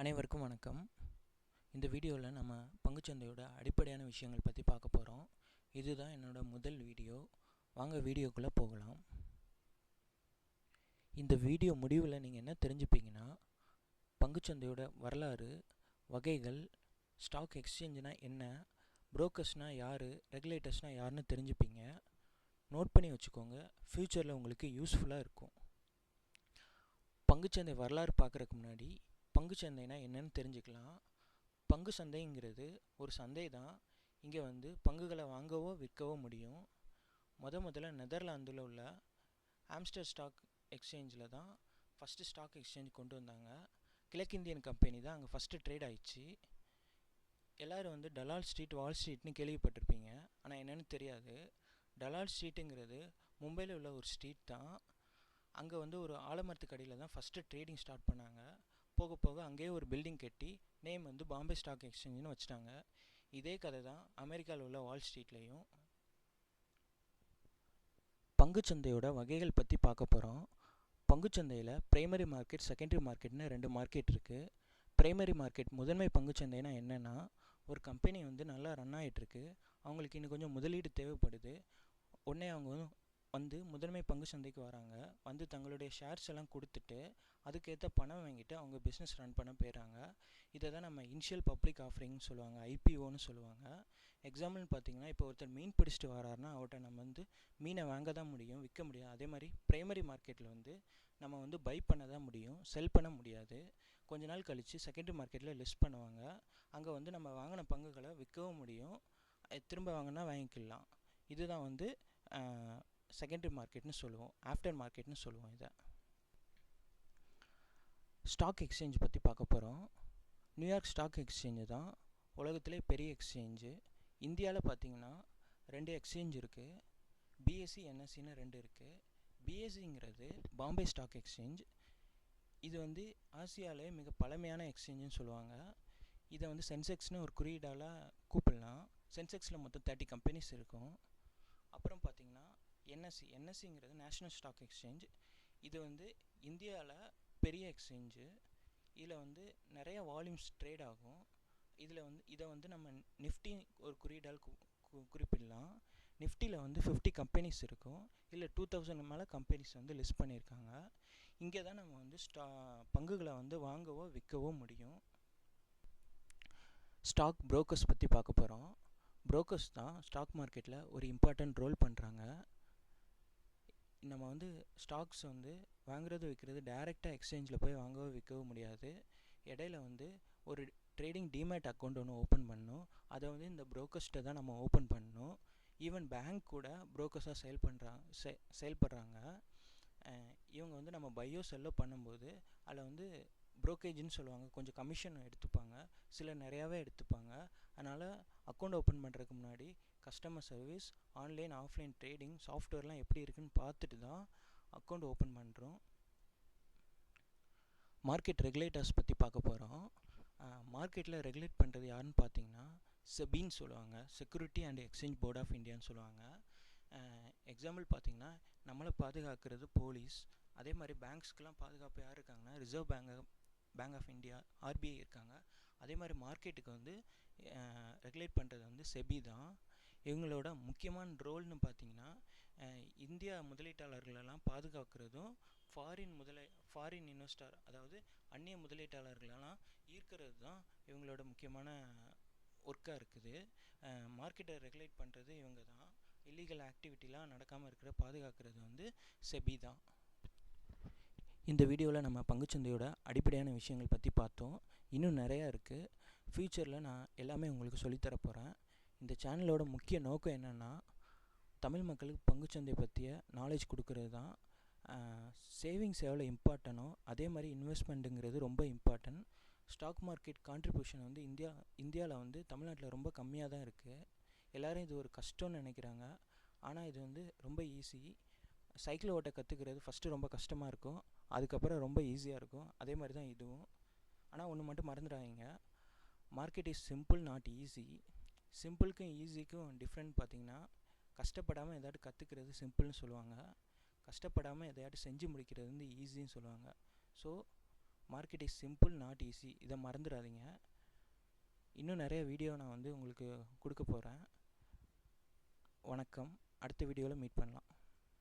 அனைவருக்கும் வணக்கம். இந்த வீடியோவில் நம்ம பங்குச்சந்தையோட அடிப்படையான விஷயங்கள் பற்றி பார்க்க போகிறோம் இதுதான் என்னோட முதல் வீடியோ. வாங்க வீடியோக்குள்ளே போகலாம். இந்த வீடியோ முடிவில் நீங்கள் என்ன தெரிஞ்சுப்பீங்கன்னா பங்குச்சந்தையோட வரலாறு வகைகள் ஸ்டாக் எக்ஸ்சேஞ்சுனால் என்ன புரோக்கர்ஸ்னால் யார் ரெகுலேட்டர்ஸ்னால் யாருன்னு தெரிஞ்சுப்பீங்க. நோட் பண்ணி வச்சுக்கோங்க. ஃப்யூச்சரில் உங்களுக்கு யூஸ்ஃபுல்லாக இருக்கும். பங்குச்சந்தை வரலாறு பார்க்குறதுக்கு முன்னாடி பங்குச்சந்தைனா என்னன்னு தெரிஞ்சுக்கலாம். பங்கு சந்தைங்கிறது ஒரு சந்தை தான் இங்கே வந்து பங்குகளை வாங்கவோ விற்கவோ முடியும். முத முதல்ல நெதர்லாந்தில் உள்ள ஆம்ஸ்டர் ஸ்டாக் எக்ஸ்சேஞ்சில் தான் ஃபஸ்ட்டு ஸ்டாக் எக்ஸ்சேஞ்ச் கொண்டு வந்தாங்க. கிழக்கிந்தியன் கம்பெனி தான் அங்கே ஃபஸ்ட்டு ட்ரேட் ஆயிடுச்சு. எல்லோரும் வந்து டலால் ஸ்ட்ரீட் வால் ஸ்ட்ரீட்னு கேள்விப்பட்டிருப்பீங்க. ஆனால் என்னென்னு தெரியாது. டலால் ஸ்ட்ரீட்டுங்கிறது மும்பையில் உள்ள ஒரு ஸ்ட்ரீட் தான். அங்கே வந்து ஒரு ஆலமரத்துக்கு அடியில் தான் ஃபஸ்ட்டு ட்ரேடிங் ஸ்டார்ட் பண்ணாங்க. போக போக அங்கேயே ஒரு பில்டிங் கட்டி நேம் வந்து பாம்பே ஸ்டாக் எக்ஸ்சேஞ்சுன்னு வச்சுட்டாங்க. இதே கதை தான் அமெரிக்காவில் உள்ள வால் ஸ்ட்ரீட்லேயும் பங்குச்சந்தையோட வகைகள் பற்றி பார்க்க போகிறோம் பங்குச்சந்தையில் பிரைமரி மார்க்கெட் செகண்டரி மார்க்கெட்னு ரெண்டு மார்க்கெட் இருக்குது பிரைமரி மார்க்கெட் முதன்மை பங்குச்சந்தைனா என்னென்னா ஒரு கம்பெனி வந்து நல்லா ரன் ஆகிட்டுருக்கு அவங்களுக்கு இன்னும் கொஞ்சம் முதலீடு தேவைப்படுது. உடனே அவங்க வந்து முதன்மை பங்கு சந்தைக்கு வராங்க. வந்து தங்களுடைய ஷேர்ஸ் எல்லாம் கொடுத்துட்டு அதுக்கேற்ற பணம் வாங்கிட்டு அவங்க பிஸ்னஸ் ரன் பண்ண போயிடறாங்க. இதை தான் நம்ம இனிஷியல் பப்ளிக் ஆஃபரிங்னு சொல்லுவாங்க ஐபிஓன்னு சொல்லுவாங்க. எக்ஸாம்பிள்னு பார்த்தீங்கன்னா இப்போ ஒருத்தர் மீன் பிடிச்சிட்டு வராருன்னா அவர்கிட்ட நம்ம வந்து மீனை வாங்க தான் முடியும் விற்க முடியும் அதே மாதிரி ப்ரைமரி மார்க்கெட்டில் வந்து நம்ம வந்து பை பண்ண தான் முடியும் செல் பண்ண முடியாது. கொஞ்ச நாள் கழித்து செகண்டரி மார்க்கெட்டில் லிஸ்ட் பண்ணுவாங்க. அங்கே வந்து நம்ம வாங்கின பங்குகளை விற்கவும் முடியும். திரும்ப வாங்கினா வாங்கிக்கலாம். இதுதான் வந்து செகண்டரி மார்க்கெட்னு சொல்லுவோம் ஆஃப்டர் மார்க்கெட்னு சொல்லுவோம் இதை. ஸ்டாக் எக்ஸ்சேஞ்ச் பற்றி பார்க்க போகிறோம் நியூயார்க் ஸ்டாக் எக்ஸ்சேஞ்சு தான் உலகத்திலே பெரிய எக்ஸ்சேஞ்சு இந்தியாவில் பார்த்தீங்கன்னா ரெண்டு எக்ஸ்சேஞ்ச் இருக்குது பிஎஸ்சி என்எஸ்சின்னு ரெண்டு இருக்குது பிஎஸ்சிங்கிறது பாம்பே ஸ்டாக் எக்ஸ்சேஞ்ச் இது வந்து ஆசியாவிலே மிக பழமையான எக்ஸ்சேஞ்சுன்னு சொல்லுவாங்க. இதை வந்து சென்செக்ஸ்னு ஒரு குறியீடால் கூப்பிடலாம். சென்செக்ஸில் மொத்தம் தேர்ட்டி கம்பெனிஸ் இருக்கும். அப்புறம் பார்த்தீங்கன்னா என்எஸ்சி என்எஸ்சிங்கிறது நேஷ்னல் ஸ்டாக் எக்ஸ்சேஞ்ச் இது வந்து இந்தியாவில் பெரிய எக்ஸ்சேஞ்சு இதில் வந்து நிறைய வால்யூம்ஸ் ட்ரேட் ஆகும். இதில் வந்து இதை வந்து நம்ம நிஃப்டி ஒரு குறியீடால் குறிப்பிடலாம். நிஃப்டியில் வந்து ஃபிஃப்டி கம்பெனிஸ் இருக்கும். இல்லை டூ தௌசண்ட் மேலே கம்பெனிஸ் வந்து லிஸ்ட் பண்ணியிருக்காங்க. இங்கே தான் நம்ம வந்து ஸ்டா பங்குகளை வந்து வாங்கவோ விற்கவோ முடியும். ஸ்டாக் புரோக்கர்ஸ் பற்றி பார்க்க போகிறோம் புரோக்கர்ஸ் தான் ஸ்டாக் மார்க்கெட்டில் ஒரு இம்பார்ட்டண்ட் ரோல் பண்ணுறாங்க நம்ம வந்து ஸ்டாக்ஸ் வந்து வாங்குறது விற்கிறது டைரெக்டாக எக்ஸ்சேஞ்சில் போய் வாங்கவோ விற்கவோ முடியாது. இடையில வந்து ஒரு ட்ரேடிங் டிமேட் அக்கௌண்ட் ஒன்று ஓப்பன் பண்ணணும். அதை வந்து இந்த ப்ரோக்கர்ஸ்ட்டை தான் நம்ம ஓப்பன் பண்ணணும். ஈவன் பேங்க் கூட ப்ரோக்கர்ஸாக செயல் பண்ணுறாங்க செ செயல்படுறாங்க இவங்க வந்து நம்ம பையோ செல்லோ பண்ணும்போது அதில் வந்து ப்ரோக்கேஜ்னு சொல்லுவாங்க. கொஞ்சம் கமிஷன் எடுத்துப்பாங்க. சில நிறையாவே எடுத்துப்பாங்க. அதனால் அக்கௌண்ட் ஓப்பன் பண்ணுறதுக்கு முன்னாடி customer service online offline trading சாஃப்ட்வேர்லாம் எப்படி இருக்குன்னு பார்த்துட்டு தான் அக்கௌண்ட் ஓப்பன் பண்ணுறோம் மார்க்கெட் ரெகுலேட்டர்ஸ் பற்றி பார்க்க போகிறோம் மார்க்கெட்டில் ரெகுலேட் பண்ணுறது யாருன்னு பார்த்தீங்கன்னா செபின்னு சொல்லுவாங்க. Security and exchange board of இந்தியான்னு சொல்லுவாங்க. எக்ஸாம்பிள் பார்த்தீங்கன்னா நம்மளை பாதுகாக்கிறது போலீஸ் அதே மாதிரி பேங்க்ஸ்க்கெலாம் பாதுகாப்பு யார் இருக்காங்கன்னா reserve bank bank of India RBI இருக்காங்க. அதே மாதிரி மார்க்கெட்டுக்கு வந்து ரெகுலேட் பண்ணுறது வந்து செபி தான். இவங்களோட முக்கியமான ரோல்னு பார்த்தீங்கன்னா இந்தியா முதலீட்டாளர்களெல்லாம் பாதுகாக்கிறதும் ஃபாரின் முதல ஃபாரின் இன்வெஸ்டர் அதாவது அந்நிய முதலீட்டாளர்களெல்லாம் ஈர்க்கிறது தான் இவங்களோட முக்கியமான ஒர்க்காக இருக்குது. மார்க்கெட்டை ரெகுலேட் பண்ணுறது இவங்க தான் இல்லீகல் ஆக்டிவிட்டிலாம் நடக்காமல் இருக்கிற பாதுகாக்கிறது வந்து செபி தான் இந்த வீடியோவில் நம்ம பங்குச்சந்தையோட அடிப்படையான விஷயங்கள் பற்றி பார்த்தோம். இன்னும் நிறையா இருக்குது ஃப்யூச்சரில் நான் எல்லாமே உங்களுக்கு சொல்லித்தர போகிறேன் இந்த சேனலோட முக்கிய நோக்கம் என்னென்னா தமிழ் மக்களுக்கு பங்குச்சந்தை பற்றிய நாலேஜ் கொடுக்கறது தான். சேவிங்ஸ் எவ்வளோ இம்பார்ட்டனோ அதே மாதிரி இன்வெஸ்ட்மெண்ட்டுங்கிறது ரொம்ப இம்பார்ட்டன்ட் ஸ்டாக் மார்க்கெட் கான்ட்ரிபியூஷன் வந்து இந்தியா இந்தியாவில் வந்து தமிழ்நாட்டில் ரொம்ப கம்மியாக தான் இருக்குது எல்லோரும் இது ஒரு கஷ்டம்னு நினைக்கிறாங்க. ஆனால் இது வந்து ரொம்ப ஈஸி சைக்கிள் ஓட்ட கற்றுக்கிறது ஃபஸ்ட்டு ரொம்ப கஷ்டமாக இருக்கும். அதுக்கப்புறம் ரொம்ப ஈஸியாக இருக்கும். அதே மாதிரி தான் இதுவும். ஆனால் ஒன்று மட்டும் மறந்துடாதீங்க. Market is simple not easy சிம்பிளுக்கும் ஈஸிக்கும் டிஃப்ரெண்ட் பார்த்தீங்கன்னா கஷ்டப்படாமல் எதாட்டு கற்றுக்கிறது சிம்பிள்னு சொல்லுவாங்க. கஷ்டப்படாமல் எதையாட்டு செஞ்சு முடிக்கிறது வந்து ஈஸின்னு சொல்லுவாங்க. So market is simple not easy இதை மறந்துடாதீங்க. இன்னும் நிறைய வீடியோ நான் வந்து உங்களுக்கு கொடுக்க போகிறேன் வணக்கம். அடுத்த வீடியோவில் மீட் பண்ணலாம்.